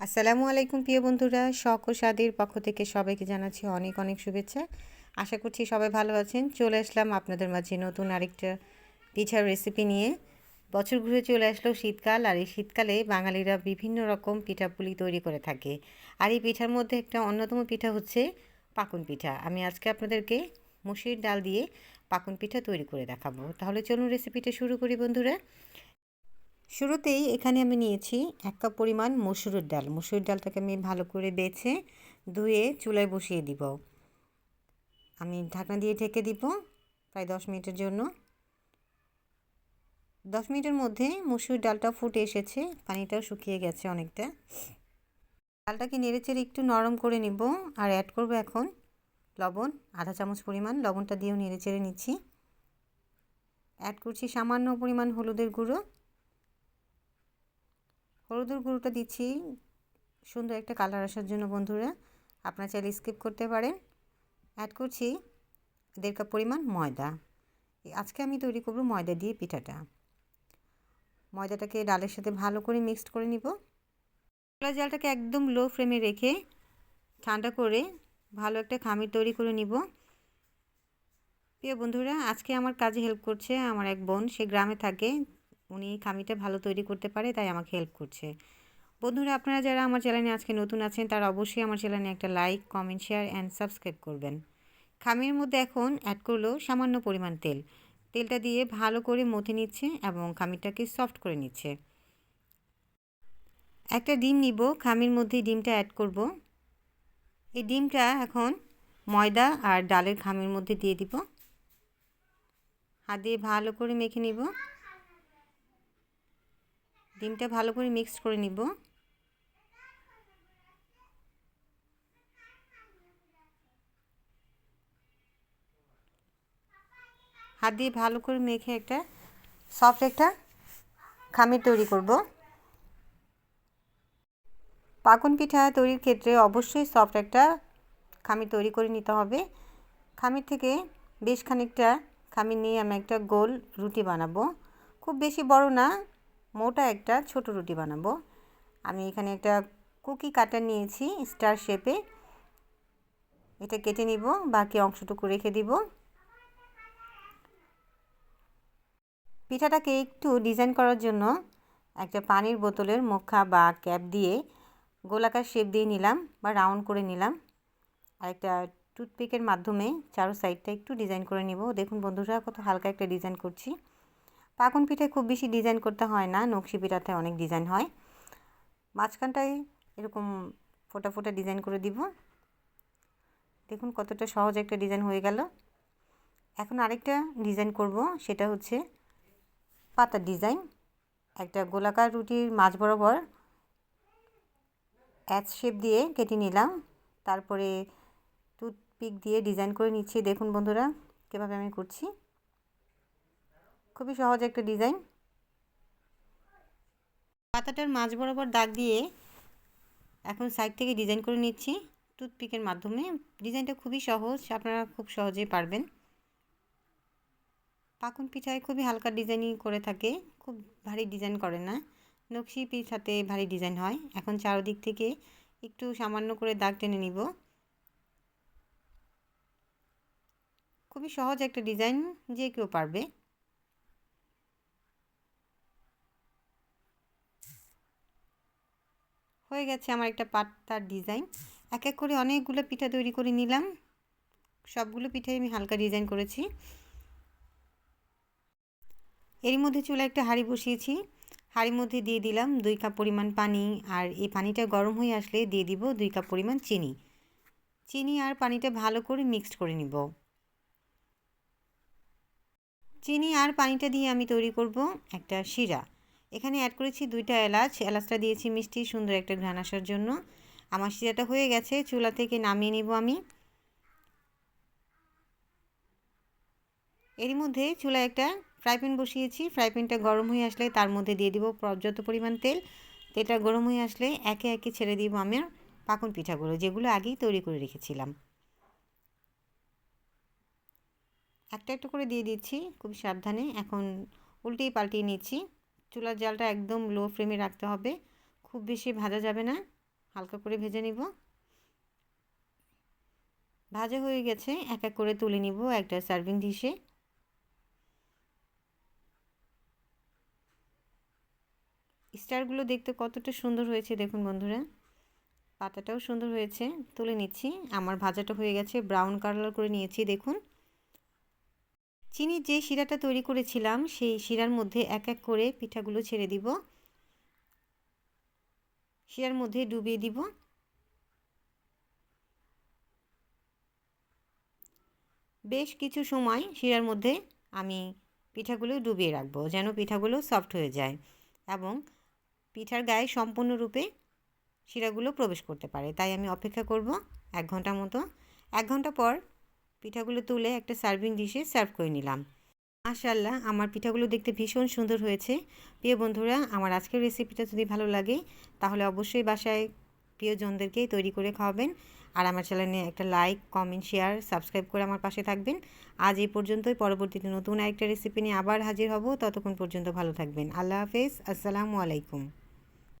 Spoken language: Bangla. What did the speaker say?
আসসালামু আলাইকুম প্রিয় বন্ধুরা, শখ ও স্বাদের পক্ষ থেকে সবাইকে জানাচ্ছি অনেক অনেক শুভেচ্ছা। আশা করছি সবাই ভালো আছেন। চলে আসলাম আপনাদের মাঝে নতুন আরেকটা পিঠার রেসিপি নিয়ে। বছর ঘুরে চলে আসলো শীতকাল আর এই শীতকালে বাঙালিরা বিভিন্ন রকম পিঠাপুলি তৈরি করে থাকে। আর এই পিঠার মধ্যে একটা অন্যতম পিঠা হচ্ছে পাকুন পিঠা। আমি আজকে আপনাদেরকে মুসুরির ডাল দিয়ে পাকুন পিঠা তৈরি করে দেখাবো। তাহলে চলুন রেসিপিটা শুরু করি বন্ধুরা। শুরুতেই এখানে আমি নিয়েছি এক কাপ পরিমাণ মসুরের ডাল। মসুর ডালটাকে আমি ভালো করে বেছে ধুয়ে চুলায় বসিয়ে দিব। আমি ঢাকনা দিয়ে ঢেকে দিব প্রায় দশ মিনিটের জন্য। দশ মিনিটের মধ্যে মসুর ডালটা ফুটে এসেছে পানিটাও শুকিয়ে গেছে অনেকটা। ডালটাকে নেড়েচেড়ে একটু নরম করে নিব আর অ্যাড করব এখন লবণ, আধা চামচ পরিমাণ। লবণটা দিয়েও নেড়েচেড়ে নিচ্ছি। অ্যাড করছি সামান্য পরিমাণ হলুদের গুঁড়ো। হলুদের গুঁড়োটা দিচ্ছি। সুন্দর একটা কালার আসার জন্য বন্ধুরা, আপনারা চাইলে স্কিপ করতে পারেন। অ্যাড করছি দেড় কাপ পরিমাণ ময়দা। আজকে আমি তৈরি করব ময়দা দিয়ে পিঠাটা। ময়দাটাকে ডালের সাথে ভালো করে মিক্সড করে নিব। কলা জালটাকে একদম লো ফ্লেমে রেখে ঠান্ডা করে ভালো একটা খামির তৈরি করে নিব। প্রিয় বন্ধুরা, আজকে আমার কাজে হেল্প করছে আমার এক বোন। সে গ্রামে থাকে। উনি খামিটা ভালো তৈরি করতে পারে, তাই আমাকে হেল্প করছে। বন্ধুরা, আপনারা যারা আমার চ্যানেলে আজকে নতুন আছেন, তারা অবশ্যই আমার চ্যানেলে একটা like comment share and subscribe করবেন। খামির মধ্যে এখন অ্যাড করল সামান্য পরিমাণ তেল। তেলটা দিয়ে ভালো করে মথে নিচ্ছে এবং খামিরটাকে সফট করে নিচ্ছে। একটা ডিম নিব, খামির মধ্যে ডিমটা অ্যাড করব। এই ডিমটা এখন ময়দা আর ডালের খামির মধ্যে দিয়ে দিব। হাত দিয়ে ভালো করে মেখে নিব। ডিমটা ভালো করে মিক্স করে নিব। হাত দিয়ে ভালো করে মেখে একটা সফট একটা খামির তৈরি করব। পাকন পিঠা তৈরির ক্ষেত্রে অবশ্যই সফট একটা খামির তৈরি করে নিতে হবে। খামির থেকে বেশ খানিকটা খামির নিয়ে আমি একটা গোল রুটি বানাবো। খুব বেশি বড় না মোটা একটা ছোট রুটি বানাবো। আমি এখানে একটা কুকি কাটার নিয়েছি, স্টার শেপে। এটা কেটে নিব, বাকি অংশটুকু রেখে দিব। পিঠাটাকে একটু ডিজাইন করার জন্য একটা পানির বোতলের মুখা বা ক্যাপ দিয়ে গোলাকার শেপ দিয়ে নিলাম বা রাউন্ড করে নিলাম। আর একটা টুথপিকের মাধ্যমে চারো সাইডটা একটু ডিজাইন করে নিব। দেখুন বন্ধুরা, কত হালকা একটা ডিজাইন করছি। পাকন পিঠায় খুব বেশি ডিজাইন করতে হয় না নকশি পিঠাতে অনেক ডিজাইন হয়। মাঝখানটায় এরকম ফোটা ফোটা ডিজাইন করে দিব। দেখুন কতটা সহজ একটা ডিজাইন হয়ে গেল। এখন আরেকটা ডিজাইন করব, সেটা হচ্ছে পাতার ডিজাইন একটা গোলাকার রুটির মাঝ বরাবর অ্যাচ শেপ দিয়ে কেটে নিলাম। তারপরে টুথপিক দিয়ে ডিজাইন করে নিচ্ছি। দেখুন বন্ধুরা, কীভাবে আমি করছি। খুবই সহজ একটা ডিজাইন। পাতাটার মাঝ বরাবর দাগ দিয়ে এখন সাইড থেকে ডিজাইন করে নিচ্ছি টুথপিকের মাধ্যমে। ডিজাইনটা খুবই সহজ, আপনারা খুব সহজেই পারবেন। পাকুন পিঠায় খুবই হালকা ডিজাইনিং করে থাকে, খুব ভারী ডিজাইন করে না। নকশি পিঠাতে ভারী ডিজাইন হয়। এখন চারদিক থেকে একটু সামান্য করে দাগ টেনে নিব। খুবই সহজ একটা ডিজাইন, যে কেউ পারবে। হয়ে গেছে আমার একটা পাত্তার ডিজাইন এক এক করে অনেকগুলো পিঠা তৈরি করে নিলাম। সবগুলো পিঠাই আমি হালকা ডিজাইন করেছি। এর মধ্যে চুলা একটা হাঁড়ি বসিয়েছি। হাঁড়ির মধ্যে দিয়ে দিলাম দুই কাপ পরিমাণ পানি আর এই পানিটা গরম হয়ে আসলে দিয়ে দিব দুই কাপ পরিমাণ চিনি। চিনি আর পানিটা ভালো করে মিক্সড করে নিব। চিনি আর পানিটা দিয়ে আমি তৈরি করব একটা শিরা। এখানে অ্যাড করেছি দুইটা এলাচ। এলাচটা দিয়েছি মিষ্টি, সুন্দর একটা ঘ্রাণ আসার জন্য। আমার শিরাটা হয়ে গেছে, চুলা থেকে নামিয়ে নিব আমি। এরই মধ্যে চুলায় একটা ফ্রাই প্যান বসিয়েছি। ফ্রাই প্যানটা গরম হয়ে আসলে তার মধ্যে দিয়ে দিব পর্যাপ্ত পরিমাণ তেল। তেলটা গরম হয়ে আসলে একে একে ছেড়ে দিব আমার পাকন পিঠাগুলো, যেগুলো আগেই তৈরি করে রেখেছিলাম। একটা একটা করে দিয়ে দিচ্ছি, খুব সাবধানে। এখন উল্টিয়ে পাল্টিয়ে নিচ্ছি। চুলার জালটা একদম লো ফ্লেমে রাখতে হবে। খুব বেশি ভাজা যাবে না, হালকা করে ভেজে নিব। ভাজা হয়ে গেছে, এক এক করে তুলে নিব একটা সার্ভিং ডিশে স্টারগুলো দেখতে কতটা সুন্দর হয়েছে দেখুন বন্ধুরা। পাতাটাও সুন্দর হয়েছে, তুলে নিচ্ছি। আমার ভাজাটা হয়ে গেছে ব্রাউন কালার করে নিয়েছি দেখুন। চিনির যে শিরাটা তৈরি করেছিলাম, সেই শিরার মধ্যে এক এক করে পিঠাগুলো ছেড়ে দিব। শিরার মধ্যে ডুবিয়ে দিব। বেশ কিছু সময় শিরার মধ্যে আমি পিঠাগুলো ডুবিয়ে রাখব, যেন পিঠাগুলো সফট হয়ে যায় এবং পিঠার গায়ে সম্পূর্ণরূপে শিরাগুলো প্রবেশ করতে পারে। তাই আমি অপেক্ষা করব এক ঘণ্টা মতো। এক ঘণ্টা পর পিঠাগুলো তুলে একটা সার্ভিং ডিশে সার্ভ করে নিলাম। মাশাল্লাহ আমার পিঠাগুলো দেখতে ভীষণ সুন্দর হয়েছে। প্রিয় বন্ধুরা, আমার আজকের রেসিপিটা যদি ভালো লাগে, তাহলে অবশ্যই বাসায় প্রিয়জনদেরকেই তৈরি করে খাওয়াবেন। আর আমার চ্যানেলে একটা লাইক কমেন্ট শেয়ার সাবস্ক্রাইব করে আমার পাশে থাকবেন। আজ এই পর্যন্তই, পরবর্তীতে নতুন আরেকটা রেসিপি নিয়ে আবার হাজির হব। ততক্ষণ পর্যন্ত ভালো থাকবেন। আল্লাহ হাফেজ, আসসালামু আলাইকুম।